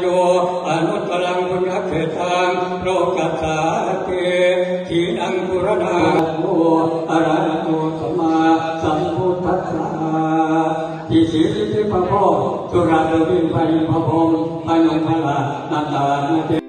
โยอนุตตรังพุญญเขตังโลกัสสาเกทีนังกุรณาโมอะระหะโตสัมมาสัมพุทธัสสะอิสิริสิปะโพสุราตวินปายิภพงปานุภลานาตานาเต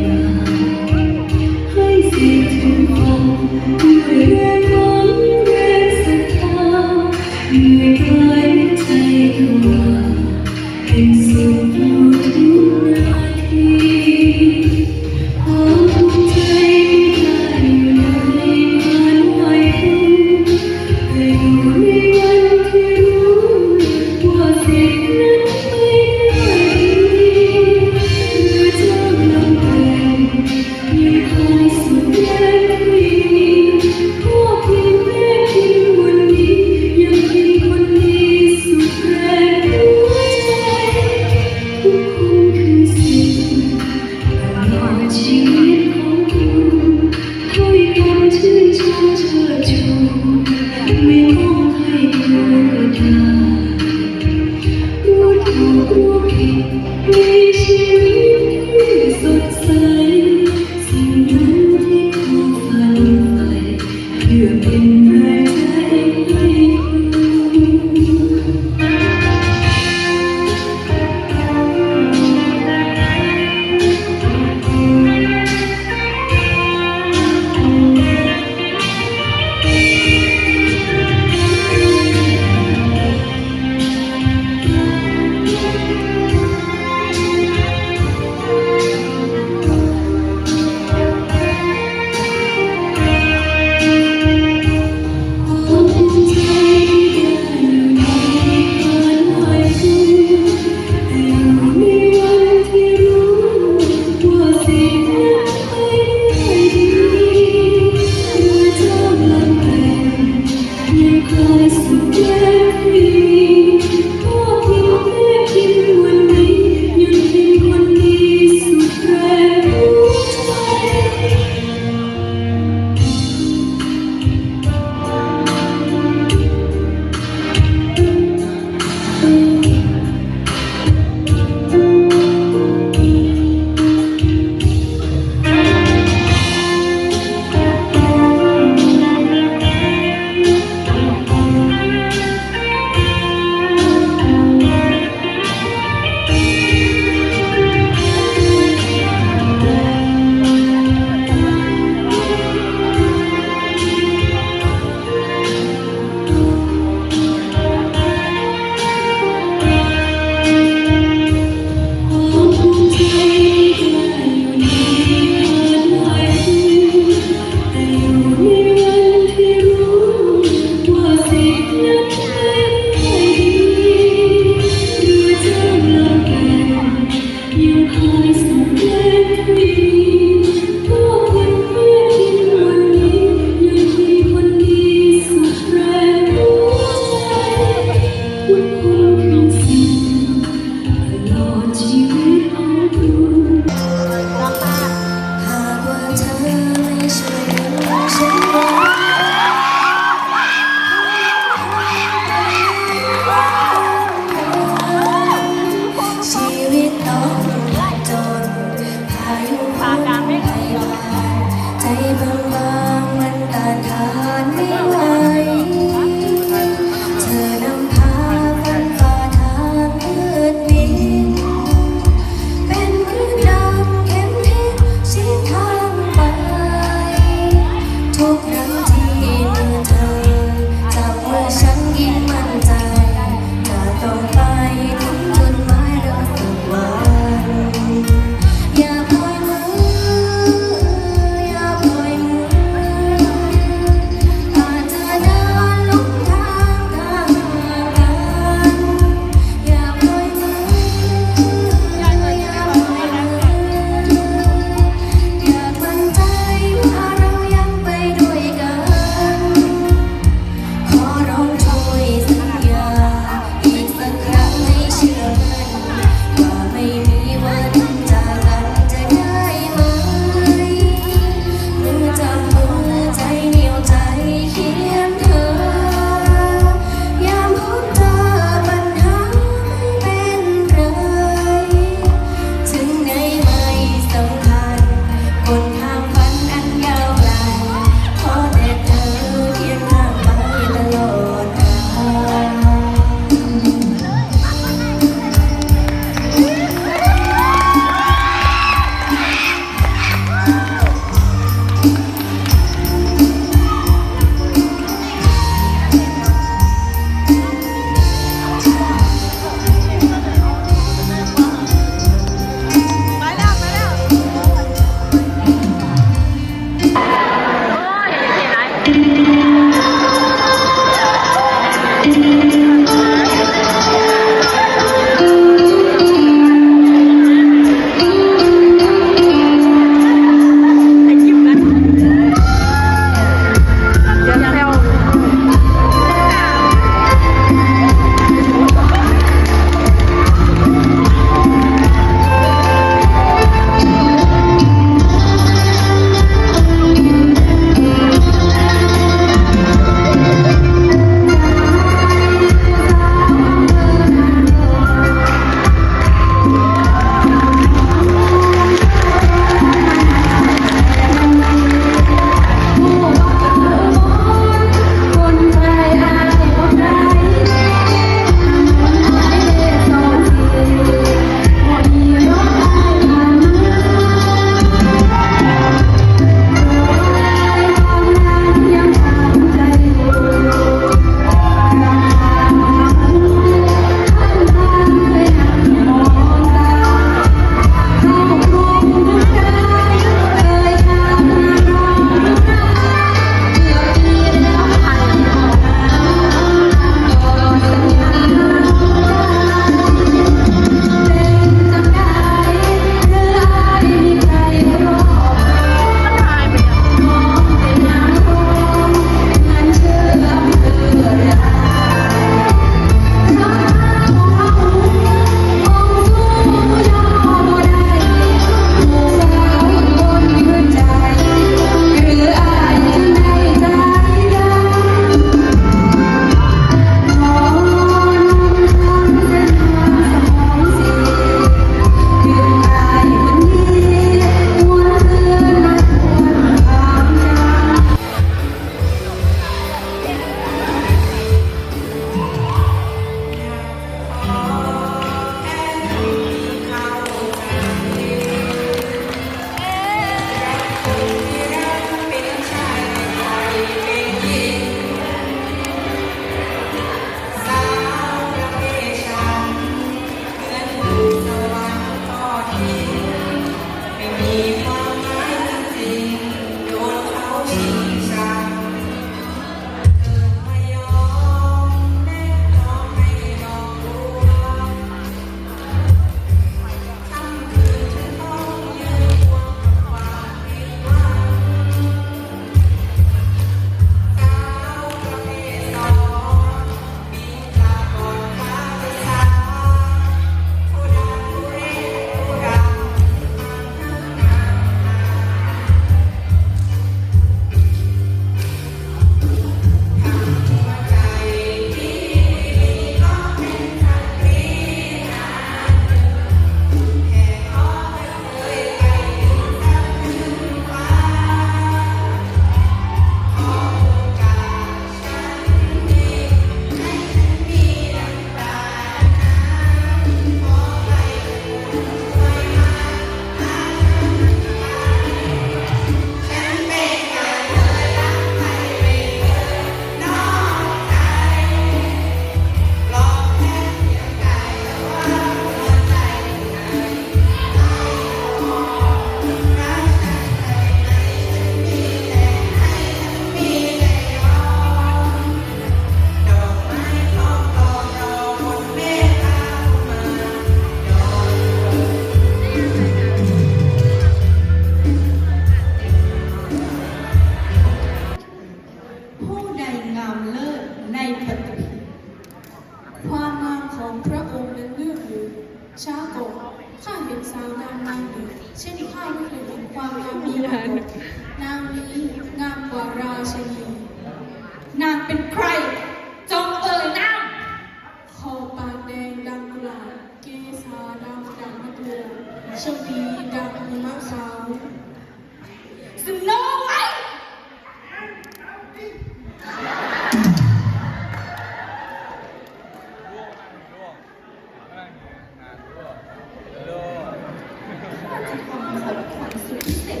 จะทำของขวัญสุดพิเศษ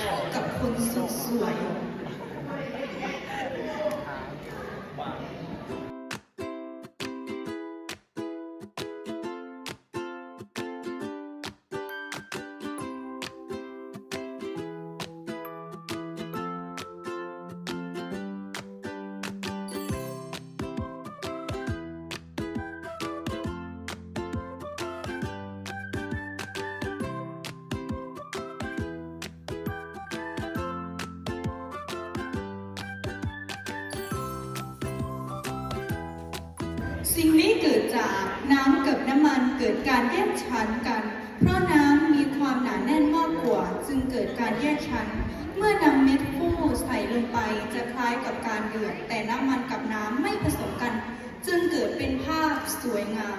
ให้กับคนสุดสวย สิ่งนี้เกิดจากน้ำกับน้ำมันเกิดการแยกชั้นกัน เพราะน้ำมีความหนาแน่นมากกว่า จึงเกิดการแยกชั้น เมื่อนำเม็ดฟูใส่ลงไปจะคล้ายกับการเดือด แต่น้ำมันกับน้ำไม่ผสมกัน จึงเกิดเป็นภาพสวยงาม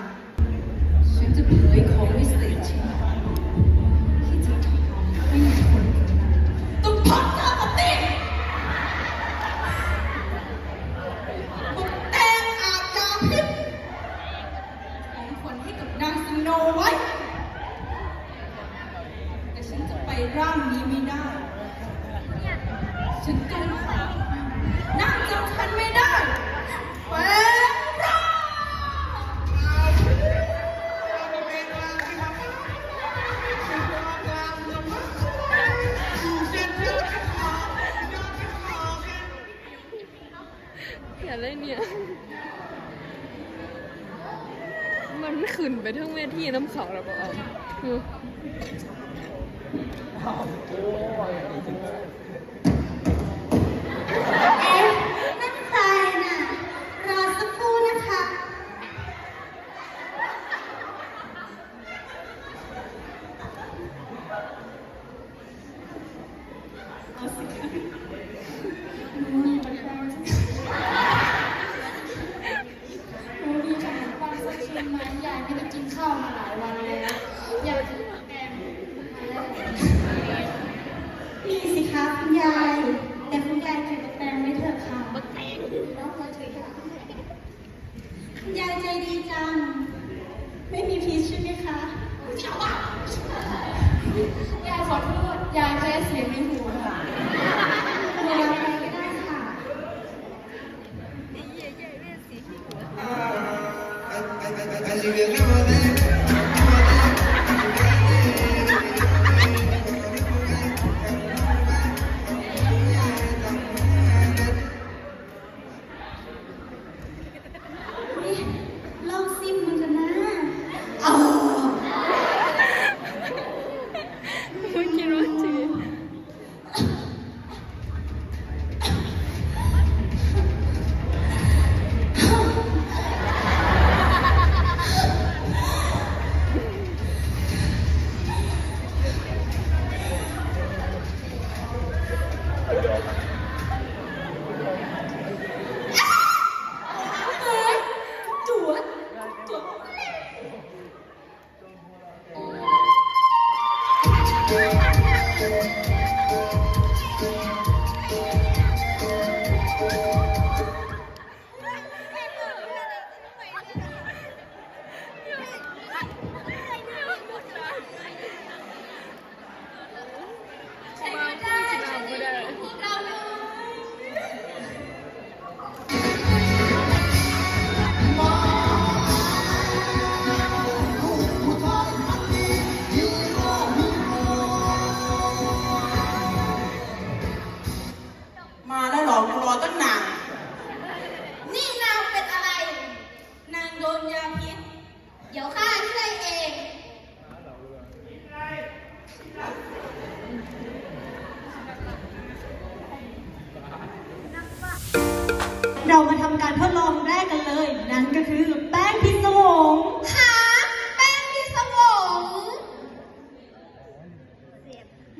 ฉันจะเผยของวิเศษชิ้น แล้วก็เอา Cause you. do that เรามาทำการทดลองแรกกันเลย นั่นก็คือแป้งพิศวงหาแป้งพิศวง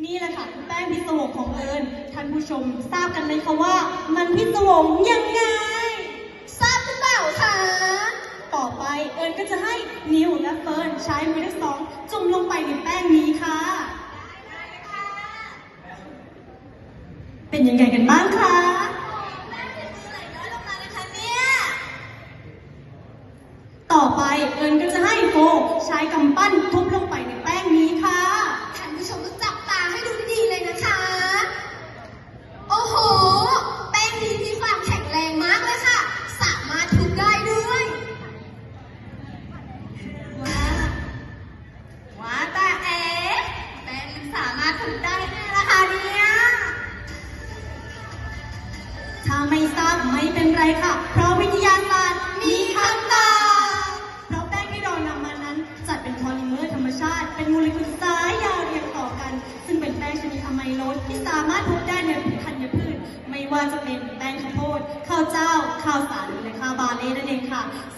นี่แหละค่ะแป้งพิศวงของเอิญท่านผู้ชมทราบกันไหมคะว่า มันพิศวงยังไง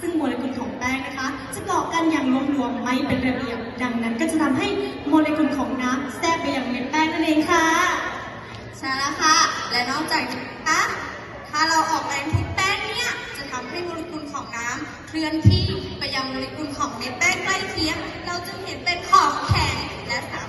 ซึ่งโมเลกุลของแป้งนะคะ จะเกาะกันอย่างรวมๆไม่เป็นระเบียบ ดังนั้นก็จะทำให้โมเลกุลของน้ำแทรกไปอย่างเม็แป้งนั่นเองค่ะใช่แล้วค่ะ และนอกจากนี้คะถ้าเราออกแรงทุบแป้งเนี่ยจะทำให้โมเลกุลของน้ำ เคลื่อนที่ไปยังโมเลกุลของเม็แป้งใกล้เคียง เราจึงเห็นเป็นขอบแข็งและสาม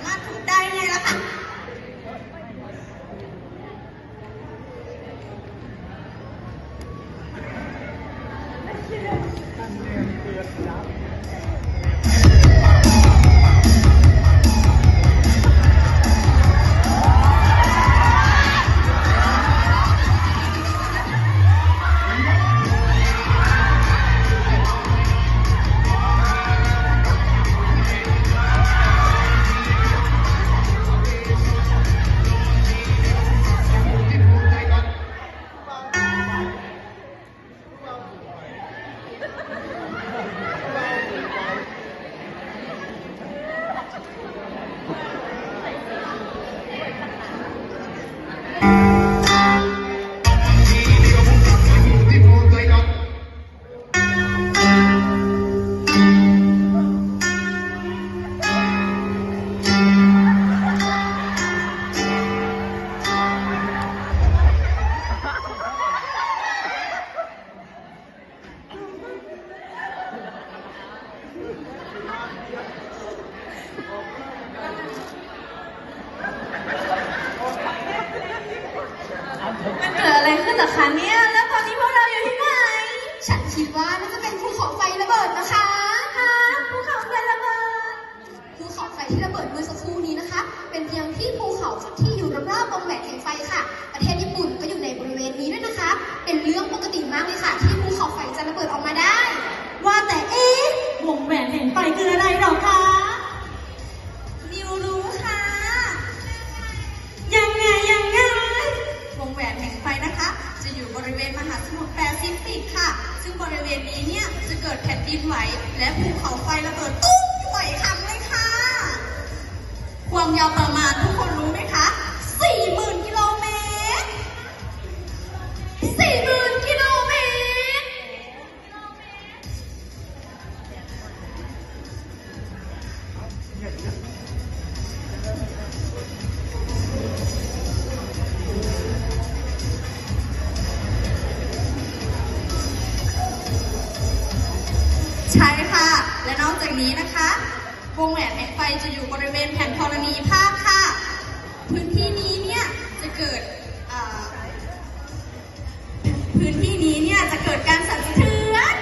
ื้นที่นี้เนี่ยจะเกิดการสั่นสะเทือน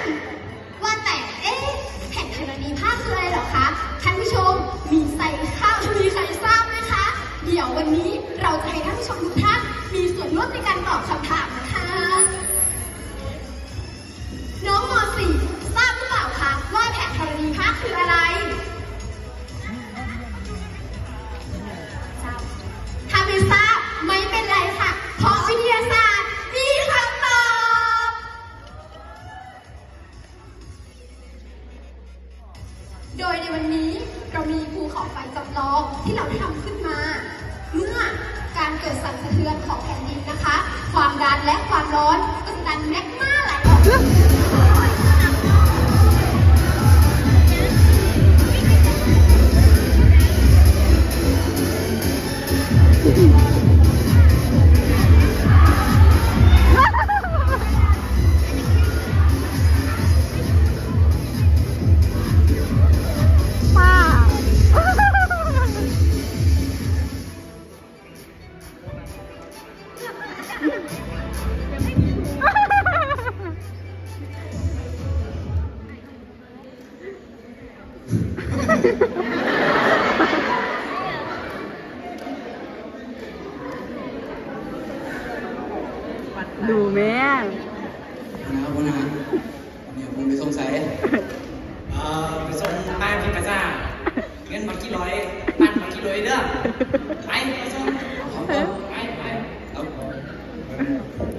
ว่าแต่เอ๊ะแผ่นธรณีภาคคืออะไรหรอคะท่านผู้ชมมีใครข้าวมีใครทราบไหมคะ เดี๋ยววันนี้เราจะให้ท่านผู้ชมทุกท่านมีส่วนร่วมในการตอบคำถามนะคะ น้องม .4 ทราบหรือเปล่าคะว่าแผ่นธรณีภาคคืออะไร Yeah.